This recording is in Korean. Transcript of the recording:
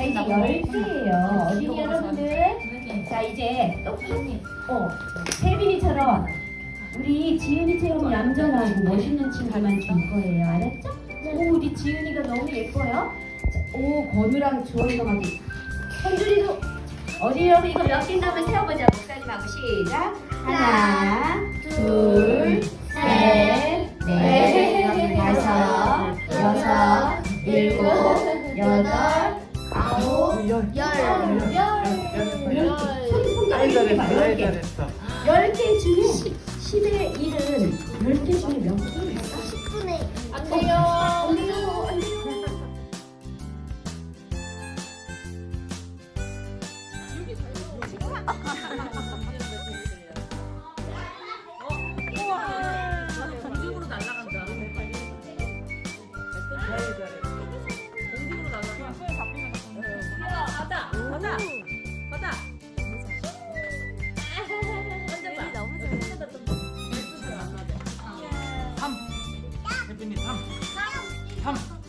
자 이제 열 개예요. 어린이 여러분들. 자 이제 똑같이 어 세빈이처럼 우리 지은이 처럼 얌전하고 멋있는 친구만 줄 거예요. 알았죠? 오 우리 지은이가 너무 예뻐요. 자, 오 건우랑 주원이가 막 현준이도 어린이 여러분 이거 몇 개인지 한번 세어보자. 목사님하고 시작. 하나, 잘했어. 열 아이 개. 잘했어. 10개 중에 10의 1은 10개 중에 몇 개 혜빈이 삼. 삼.